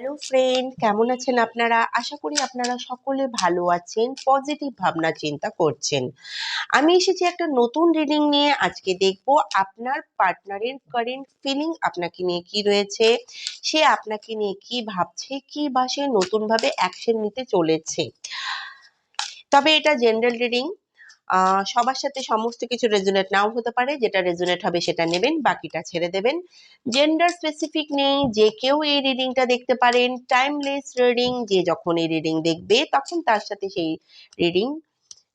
Hello friend কেমন আছেন আপনারা? আশা করি আপনারা সকলে ভালো আছেন পজিটিভ ভাবনা চিন্তা করছেন। আমি এসেছি একটা নতুন রিডিং নিয়ে। আজকে দেখব আপনার পার্টনারের কারেন্ট ফিলিং আপনাকে নিয়ে কি রয়েছে, সে আপনাকে নিয়ে কি ভাবছে, কি বা সে নতুনভাবে অ্যাকশন নিতে চলেছে। তবে এটা জেনারেল রিডিং সবার সাথে সমস্ত কিছু রেজুনেট নাও হতে পারে, যেটা রেজুনেট হবে সেটা নেবেন, বাকিটা ছেড়ে দেবেন। জেন্ডার স্পেসিফিক নেই, যে কেউ এই রিডিংটা দেখতে পারেন টাইমলেস রিডিং যে যখন এই রিডিং দেখবে, তখন তার সাথে সেই রিডিং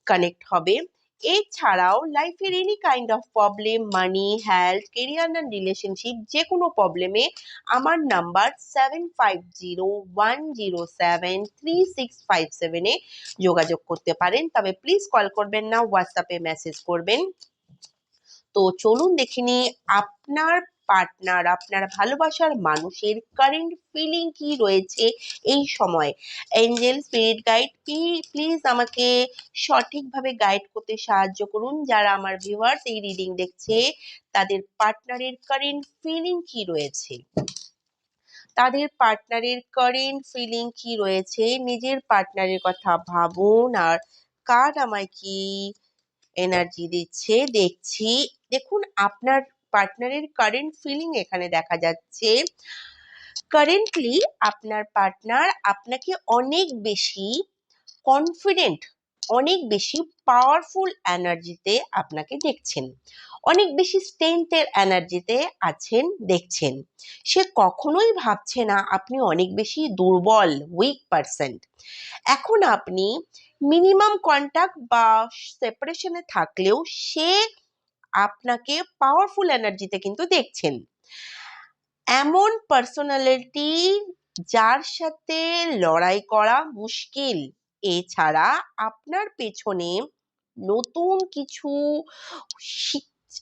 কানেক্ট হবে। এছাড়াও লাইফের any kind of problem money health career and relationship যে কোনো প্রবলেমে আমার number seven five zero one zero seven three six five সেভেনে যোগাযোগ করতে পারেন। তবে প্লিজ কল করবেন না হোয়াটসঅ্যাপে মেসেজ করবেন। তো চলুন দেখে নিই আপনার পার্টনার আপনার ভালোবাসার মানুষের কারেন্ট ফিলিং কি রয়েছে এই সময়? এঞ্জেল স্পিরিট গাইড প্লিজ আমাকে সঠিকভাবে গাইড করতে সাহায্য করুন। যারা আমার ভিউয়ার্স এই রিডিং দেখছে, তাদের পার্টনারের কারেন্ট ফিলিং কি রয়েছে? তাদের পার্টনারের কারেন্ট ফিলিং কি রয়েছে? নিজের পার্টনারের কথা ভাবুন আর কার আমায় কি এনার্জি দিচ্ছে? দেখছি। দেখুন, আপনার পার্টনারের কারেন্ট ফিলিং এখানে দেখা যাচ্ছে। কারেন্টলি আপনার পার্টনার আপনাকে অনেক বেশি কনফিডেন্ট অনেক বেশি পাওয়ারফুল এনার্জিতে আপনাকে দেখছেন। অনেক বেশি স্ট্রেংথের এনার্জিতে আছেন, দেখছেন। সে কখনোই ভাবছে না আপনি অনেক বেশি দুর্বল উইক পারসেন্ট এখন আপনি মিনিমাম কন্টাক্ট বা সেপারেশনে থাকলেও সে আপনাকে পাওয়ারফুল এনার্জিতে কিন্তু দেখছেন। এমন পার্সোনালিটি যার সাথে লড়াই করা মুশকিল, এছাড়া আপনার পেছনে নতুন কিছু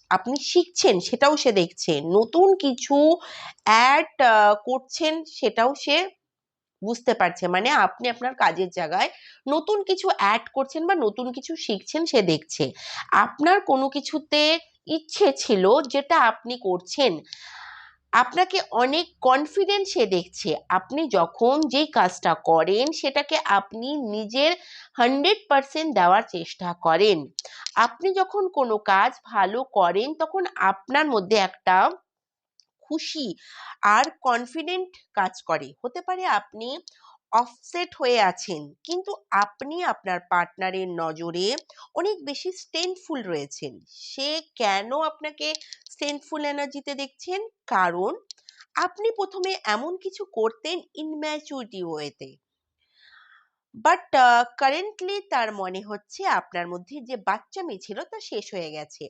আপনি শিখছেন, সেটাও সে দেখছে। নতুন কিছু অ্যাড করছেন, সেটাও সে বুঝতে পারছে। মানে আপনি আপনার কাজের জায়গায় নতুন কিছু অ্যাড করছেন বা নতুন কিছু শিখছেন, সে দেখছে। আপনার কোনো কিছুতে ইচ্ছে ছিল যেটা আপনি করছেন, আপনাকে অনেক কনফিডেন্ট সে দেখছে। আপনি যখন যেই কাজটা করেন, সেটাকে আপনি নিজের হান্ড্রেড পারসেন্ট দেওয়ার চেষ্টা করেন। আপনি যখন কোনো কাজ ভালো করেন, তখন আপনার মধ্যে একটা খুশি আর কনফিডেন্ট কাজ করে। হতে পারে আপনি অফসেট হয়ে আছেন, কিন্তু আপনি আপনার পার্টনারের নজরে অনেক বেশি স্ট্রেন্থফুল রয়েছেন। সে কেন আপনাকে স্ট্রেন্থফুল এনার্জিতে দেখছেন? কারণ আপনি প্রথমে এমন কিছু করতেন ইনম্যাচুরিটি ওয়েতে বাট কারেন্টলি তার মনে হচ্ছে আপনার মধ্যে যে বাচ্চামি ছিল তা শেষ হয়ে গেছে।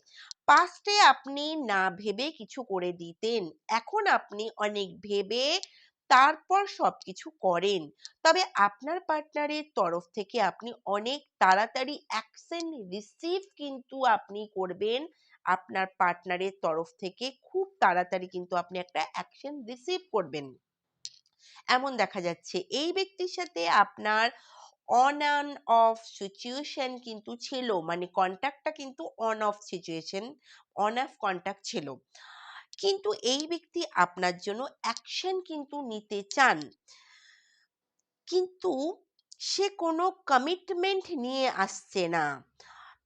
পাস্টে আপনি না ভেবে কিছু করে দিতেন। এখন আপনি অনেক ভেবে তারপর সবকিছু করেন। তবে আপনার পার্টনারের তরফ থেকে আপনি অনেক তাড়াতাড়ি অ্যাকশন রিসিভ কিন্তু আপনি করবেন। আপনার পার্টনারের তরফ থেকে খুব তাড়াতাড়ি কিন্তু আপনি একটা অ্যাকশন রিসিভ করবেন। এমন দেখা যাচ্ছে। এই ব্যক্তির সাথে আপনার অন অ্যান অফ সিচুয়েশন কিন্তু ছিল মানে কন্ট্যাক্টটা কিন্তু on off situation on off contact ছিল। কিন্তু এই ব্যক্তি আপনার জন্য অ্যাকশন কিন্তু নিতে চান। কিন্তু সে কোনো কমিটমেন্ট নিয়ে আসছে না।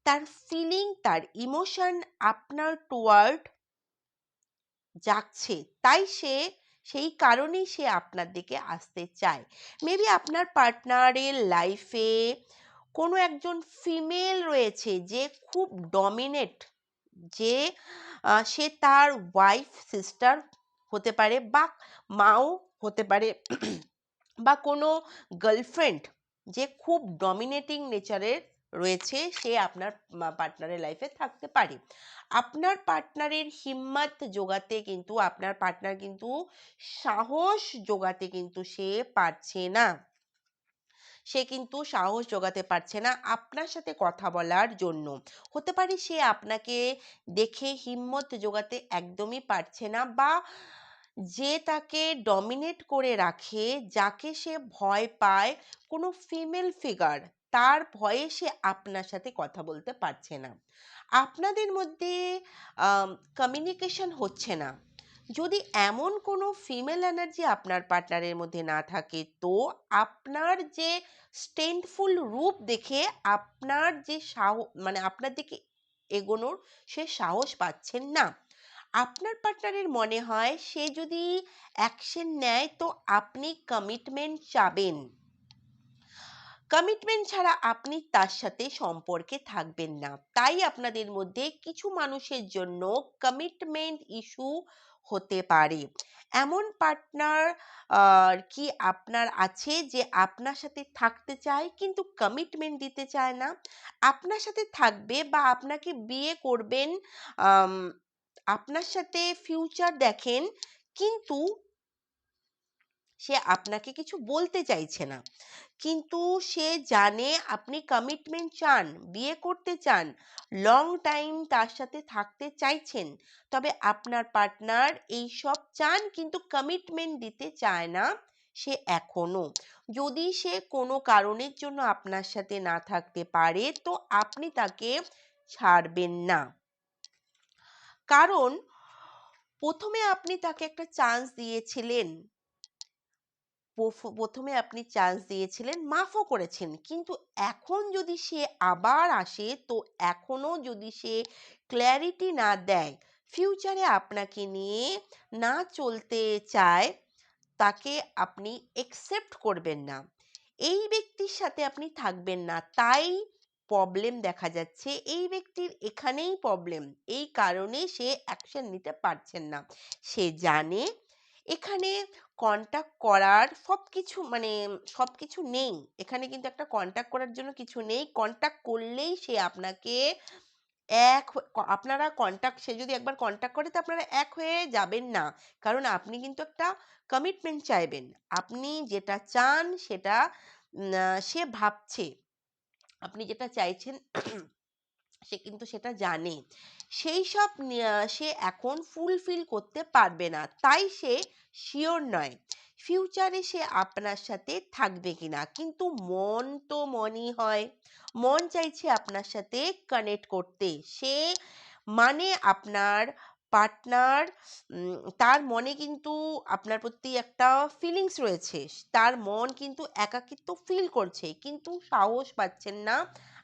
তার ফিলিং তার ইমোশন আপনার টুয়ার্ড জাগছে তাই সে সেই কারণেই সে আপনার দিকে আসতে চায়। মেবি আপনার পার্টনারের লাইফে কোনো একজন ফিমেল রয়েছে যে খুব ডমিনেট যে সে তার ওয়াইফ সিস্টার হতে পারে বা মাও হতে পারে বা কোনো গার্লফ্রেন্ড যে খুব ডমিনেটিং নেচারের রয়েছে, সে আপনার পার্টনারের লাইফে থাকতে পারে। আপনার পার্টনারের হিম্মত জোগাতে কিন্তু, আপনার পার্টনার কিন্তু সাহস জোগাতে কিন্তু সে পারছে না। সে কিন্তু সাহস জোগাতে পারছে না আপনার সাথে কথা বলার জন্য। হতে পারে সে আপনাকে দেখে হিম্মত জোগাতে একদমই পারছে না বা যে তাকে ডমিনেট করে রাখে, যাকে সে ভয় পায়, কোনো ফিমেল ফিগার তার ভয়ে সে আপনার সাথে কথা বলতে পারছে না। আপনাদের মধ্যে কমিউনিকেশন হচ্ছে না। যদি এমন কোনো ফিমেল এনার্জি আপনার পার্টনারের মধ্যে না থাকে, তো আপনার যে স্ট্রেন্থফুল রূপ দেখে আপনার যে সাহ মানে আপনার দিকে এগোনোর সে সাহস পাচ্ছেন না। আপনার পার্টনারের মনে হয় সে যদি অ্যাকশন নেয়, তো আপনি কমিটমেন্ট চাবেন। কমিটমেন্ট ছাড়া আপনি তার সাথে সম্পর্কে থাকবেন না। তাই আপনাদের মধ্যে কিছু মানুষের জন্য কমিটমেন্ট ইস্যু হতে পারে। এমন পার্টনার কি আপনার আছে যে আপনার সাথে থাকতে চায় কিন্তু কমিটমেন্ট দিতে চায় না? আপনার সাথে থাকবে বা আপনাকে বিয়ে করবেন আপনার সাথে ফিউচার দেখেন কিন্তু সে আপনাকে কিছু বলতে চাইছে না। কিন্তু সে জানে আপনি কমিটমেন্ট চান, বিয়ে করতে চান লং টাইম তার সাথে থাকতে চাইছেন, তবে আপনার পার্টনার এই সব চান কিন্তু কমিটমেন্ট দিতে চায় না সে এখনও। যদি সে কোনো কারণের জন্য আপনার সাথে না থাকতে পারে, তো আপনি তাকে ছাড়বেন না। কারণ প্রথমে আপনি তাকে একটা চান্স দিয়েছিলেন। প্রথমে আপনি চান্স দিয়েছিলেন, মাফও করেছেন। কিন্তু এখন যদি সে আবার আসে, তো এখনও যদি সে ক্ল্যারিটি না দেয় ফিউচারে আপনাকে নিয়ে না চলতে চায়, তাকে আপনি একসেপ্ট করবেন না। এই ব্যক্তির সাথে আপনি থাকবেন না। তাই প্রবলেম দেখা যাচ্ছে। এই ব্যক্তির এখানেই প্রবলেম এই কারণে সে অ্যাকশন নিতে পারছেন না। সে জানে, এখানে কন্টাক্ট করার সব কিছু মানে সব কিছু নেই। এখানে কিন্তু একটা কন্টাক্ট করার জন্য কিছু নেই। কন্টাক্ট করলেই সে আপনাকে এক আপনারা কন্টাক্ট সে যদি একবার কন্টাক্ট করে তো আপনারা এক হয়ে যাবেন না। কারণ আপনি কিন্তু একটা কমিটমেন্ট চাইবেন। আপনি যেটা চান সেটা সে ভাবছে। আপনি যেটা চাইছেন সে কিন্তু সেটা জানে। সেই সব সে এখন ফুলফিল করতে পারবে না। তাই সে শিওর নয় ফিউচারে সে আপনার সাথে থাকবে কিনা। কিন্তু মন তো মনই হয়। মন চাইছে আপনার সাথে কানেক্ট করতে। সে মানে আপনার পার্টনার তার মনে কিন্তু আপনার প্রতি একটা ফিলিংস রয়েছে। তার মন কিন্তু একাকিত্ব ফিল করছে। কিন্তু সাহস পাচ্ছেন না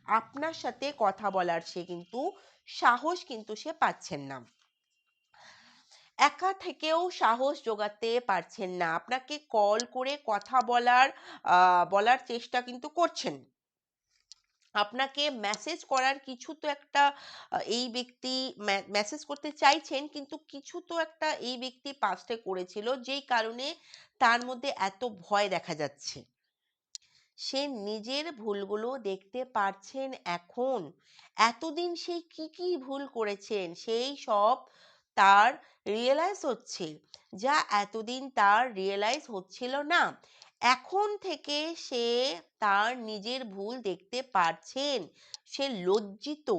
আপনার সাথে কথা বলার সে কিন্তু সাহস কিন্তু সে পাচ্ছেন না। একা থেকেও সাহস জোগাতে পারছেন না। আপনাকে কল করে কথা বলার বলার চেষ্টা কিন্তু করছেন। আপনাকে মেসেজ করার কিছু তো একটা এই ব্যক্তি মেসেজ করতে চাইছেন কিন্তু কিছু তো একটা এই ব্যক্তি পাস্টে করেছিল, যেই কারণে তার মধ্যে এত ভয় দেখা যাচ্ছে। সে নিজের ভুলগুলো দেখতে পারছেন এখন। এতদিন সে কি কি ভুল করেছেন? সেই সব তার রিয়েলাইজ হচ্ছে। যা এতদিন তার রিয়েলাইজ হচ্ছিল না। এখন থেকে সে তার নিজের ভুল দেখতে পারছেন। সে লজ্জিত।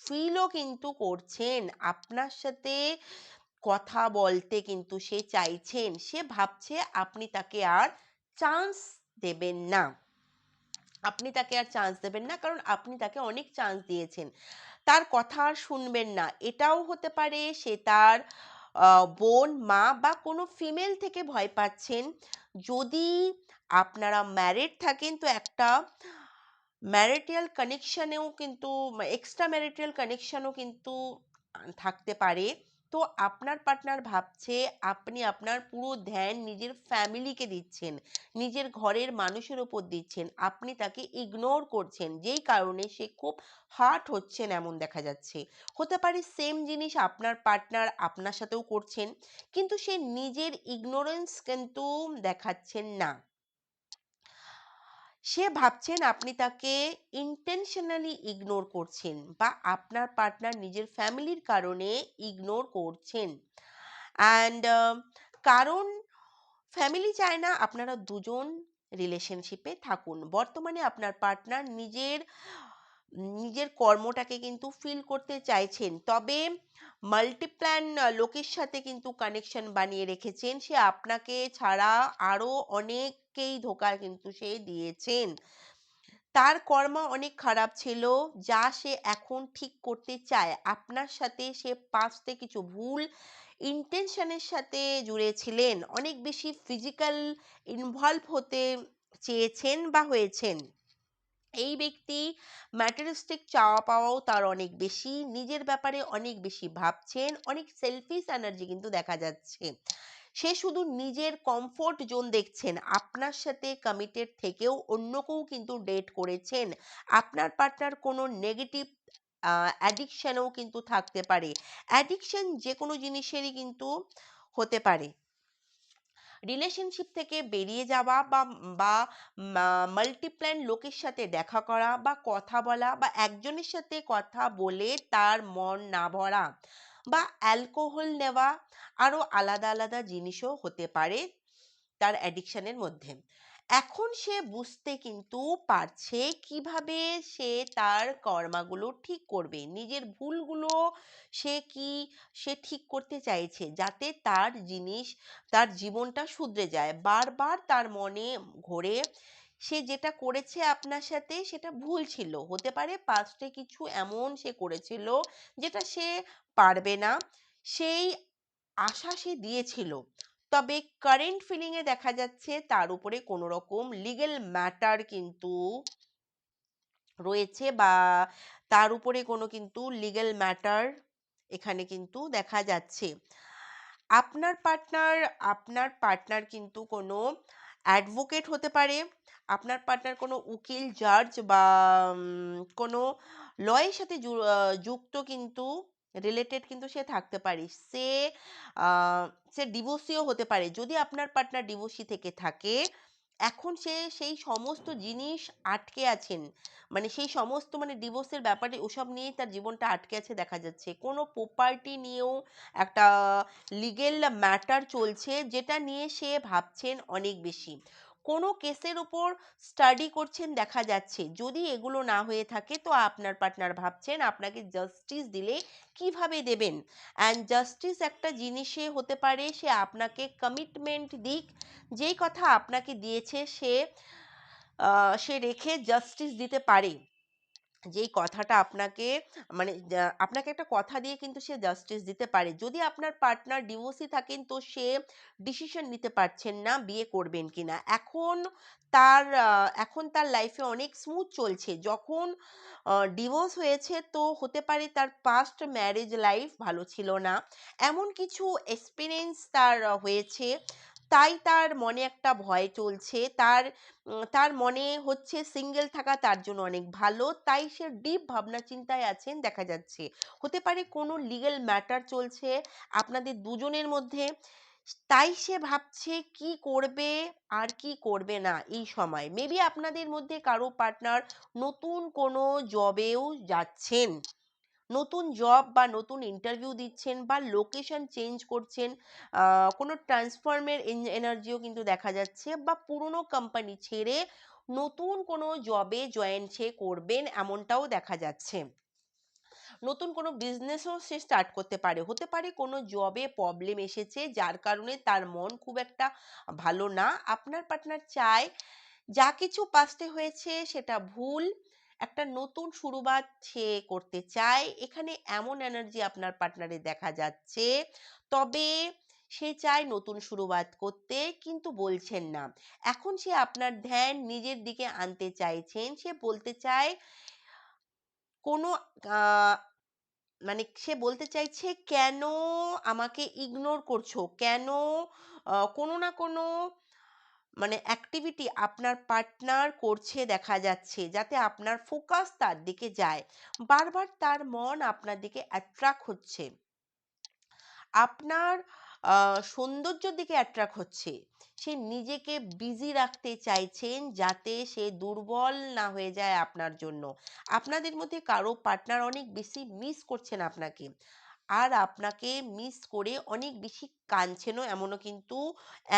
ফিলও কিন্তু করছেন। আপনার সাথে কথা বলতে কিন্তু সে চাইছেন। সে ভাবছে আপনি তাকে আর চান্স দেবেন না। আপনি তাকে আর চান্স দেবেন না, কারণ আপনি তাকে অনেক চান্স দিয়েছেন। তার কথা আর শুনবেন না। এটাও হতে পারে সে তার বোন, মা বা কোনো ফিমেল থেকে ভয় পাচ্ছেন। যদি আপনারা ম্যারিড থাকেন, তো একটা ম্যারিটাল কানেকশনেও কিন্তু এক্সট্রা ম্যারিটাল কানেকশনও কিন্তু থাকতে পারে। তো আপনার পার্টনার ভাবছে, আপনি আপনার পুরো ধ্যান নিজের ফ্যামিলিকে দিচ্ছেন, নিজের ঘরের মানুষের উপর দিচ্ছেন, আপনি তাকে ইগনোর করছেন, যেই কারণে সে খুব হার্ট হচ্ছেন এমন দেখা যাচ্ছে। হতে পারে সেম জিনিস আপনার পার্টনার আপনার সাথেও করছেন, কিন্তু সে নিজের ইগনোরেন্স কিন্তু দেখাচ্ছেন না। সে ভাবছেন আপনি তাকে ইন্টেনশনালি ইগনোর করছেন বা আপনার পার্টনার নিজের ফ্যামিলির কারণে ইগনোর করছেন। অ্যান্ড কারণ ফ্যামিলি চায় না আপনারা দুজন রিলেশনশিপে থাকুন। বর্তমানে আপনার পার্টনার নিজের নিজের কর্মটাকে কিন্তু ফিল করতে চাইছেন। তবে মাল্টিপ্ল্যান লোকের সাথে কিন্তু কানেকশন বানিয়ে রেখেছেন। সে আপনাকে ছাড়া আরও অনেককেই ধোকা কিন্তু সে দিয়েছেন। তার কর্ম অনেক খারাপ ছিল, যা সে এখন ঠিক করতে চায়। আপনার সাথে সে পাস্টে কিছু ভুল ইন্টেনশনের সাথে জুড়েছিলেন। অনেক বেশি ফিজিক্যাল ইনভলভ হতে চেয়েছেন বা হয়েছেন। এই ব্যক্তি ম্যাটেরিস্টিক চাওয়া পাওয়াও তার অনেক বেশি, নিজের ব্যাপারে অনেক বেশি ভাবছেন, অনেক সেলফিশ এনার্জি কিন্তু দেখা যাচ্ছে। সে শুধু নিজের কমফোর্ট জোন দেখছেন। আপনার সাথে কমিটেড থেকেও অন্য কেউ কিন্তু ডেট করেছেন। আপনার পার্টনার কোনো নেগেটিভ অ্যাডিকশানেও কিন্তু থাকতে পারে। অ্যাডিকশন যে কোনো জিনিসেরই কিন্তু হতে পারে। রিলেশনশিপ থেকে বেরিয়ে যাওয়া বা বা মাল্টিপ্ল্যান লোকের সাথে দেখা করা বা কথা বলা বা একজনের সাথে কথা বলে তার মন না ভরা। বা অ্যালকোহল নেওয়া আরও আলাদা আলাদা জিনিসও হতে পারে তার অ্যাডিকশানের মধ্যে। এখন সে বুঝতে কিন্তু পারছে কীভাবে সে তার কর্মাগুলো ঠিক করবে, নিজের ভুলগুলো সে কি সে ঠিক করতে চাইছে যাতে তার জিনিস, তার জীবনটা শুধরে যায়। বারবার তার মনে ঘোরে সে যেটা করেছে আপনার সাথে সেটা ভুল ছিল। হতে পারে পাস্টে কিছু এমন সে করেছিল যেটা সে পারবে না। সেই আশা সে দিয়েছিল। তবে কারেন্ট ফিলিংয়ে দেখা যাচ্ছে তার উপরে কোনো রকম লিগেল ম্যাটার কিন্তু রয়েছে বা তার উপরে কোনো কিন্তু লিগেল ম্যাটার এখানে কিন্তু দেখা যাচ্ছে। আপনার পার্টনার আপনার পার্টনার কিন্তু কোনো অ্যাডভোকেট হতে পারে। আপনার পার্টনার কোনো উকিল জাজ বা কোনো লয়ের সাথে যুক্ত কিন্তু রিলেটেড কিন্তু সে থাকতে পারে। সে সে ডিভোর্সিও হতে পারে। যদি আপনার পার্টনার ডিভোর্সি থেকে থাকে, এখন সে সেই সমস্ত জিনিস আটকে আছেন মানে সেই সমস্ত মানে ডিভোর্সের ব্যাপারে ওসব নিয়েই তার জীবনটা আটকে আছে দেখা যাচ্ছে। কোনো প্রপার্টি নিয়েও একটা লিগেল ম্যাটার চলছে, যেটা নিয়ে সে ভাবছেন অনেক বেশি। কোনো কেসের উপর স্টাডি করছেন দেখা যাচ্ছে। যদি এগুলো না হয়ে থাকে তো আপনার পার্টনার ভাবছেন আপনাকে জাস্টিস দিলে কীভাবে দেবেন? অ্যান্ড জাস্টিস একটা জিনিসে হতে পারে সে আপনাকে কমিটমেন্ট দিক, যেই কথা আপনাকে দিয়েছে সে সে রেখে জাস্টিস দিতে পারে। যেই কথাটা আপনাকে মানে আপনাকে একটা কথা দিয়ে কিন্তু সে জাস্টিস দিতে পারে। যদি আপনার পার্টনার ডিভোর্সি থাকেন, তো সে ডিসিশন নিতে পারছেন না বিয়ে করবেন কি না এখন তার এখন তার লাইফে অনেক স্মুথ চলছে। যখন ডিভোর্স হয়েছে, তো হতে পারে তার পাস্ট ম্যারেজ লাইফ ভালো ছিল না। এমন কিছু এক্সপিরিয়েন্স তার হয়েছে তাই তার মনে একটা ভয় চলছে। তার তার মনে হচ্ছে সিঙ্গেল থাকা তার জন্য অনেক ভালো। তাই সে ডিপ ভাবনা চিন্তায় আছেন, দেখা যাচ্ছে। হতে পারে কোনো লিগেল ম্যাটার চলছে আপনাদের দুজনের মধ্যে। তাই সে ভাবছে কি করবে আর কি করবে না এই সময়। মেবি আপনাদের মধ্যে কারও পার্টনার নতুন কোনো জবেও যাচ্ছেন। নতুন জব বা নতুন ইন্টারভিউ দিচ্ছেন বা লোকেশন চেঞ্জ করছেন কোনো ট্রান্সফর্মের এনার্জিও কিন্তু দেখা যাচ্ছে বা পুরনো কোম্পানি ছেড়ে নতুন কোনো জবে জয়েন সে করবেন এমনটাও দেখা যাচ্ছে। নতুন কোনো বিজনেসও সে স্টার্ট করতে পারে। হতে পারে কোনো জবে প্রবলেম এসেছে, যার কারণে তার মন খুব একটা ভালো না। আপনার পার্টনার চায়, যা কিছু পাস্টে হয়েছে সেটা ভুল একটা নতুন শুরুবাত সে করতে চায়। এখানে এমন এনার্জি আপনার পার্টনারে দেখা যাচ্ছে। তবে সে চায় নতুন শুরুবাত করতে, কিন্তু বলছেন না। এখন সে আপনার ধ্যান নিজের দিকে আনতে চাইছেন। সে বলতে চায় কোনো মানে সে বলতে চাইছে, কেন আমাকে ইগনোর করছ? কেন কোনো না কোনো মানে অ্যাক্টিভিটি আপনার পার্টনার করছে দেখা যাচ্ছে, যাতে আপনার ফোকাস তার দিকে যায়। বারবার তার মন আপনার দিকে অ্যাট্রাক্ট হচ্ছে। আপনার সৌন্দর্যের দিকে অ্যাট্রাক্ট হচ্ছে। সে নিজেকে বিজি রাখতে চাইছেন যাতে সে দুর্বল না হয়ে যায় আপনার জন্য। আপনাদের মধ্যে কারও পার্টনার অনেক বেশি মিস করছেন আপনাকে। আর আপনাকে মিস করে অনেক বেশি কাঁদছেনও এমনও কিন্তু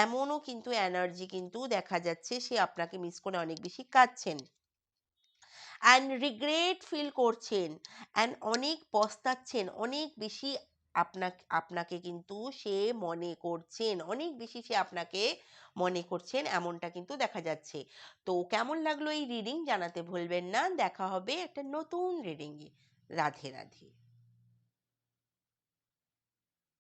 এমনও কিন্তু এনার্জি কিন্তু দেখা যাচ্ছে সে আপনাকে মিস করে অনেক বেশি কাঁদছেন। অ্যান্ড রিগ্রেট ফিল করছেন অ্যান্ড অনেক পস্তাচ্ছেন, অনেক বেশি আপনাকে আপনাকে কিন্তু সে মনে করছেন, অনেক বেশি সে আপনাকে মনে করছেন এমনটা কিন্তু দেখা যাচ্ছে। তো কেমন লাগল এই রিডিং জানাতে ভুলবেন না, দেখা হবে একটা নতুন রিডিংয়ে রাধে রাধে।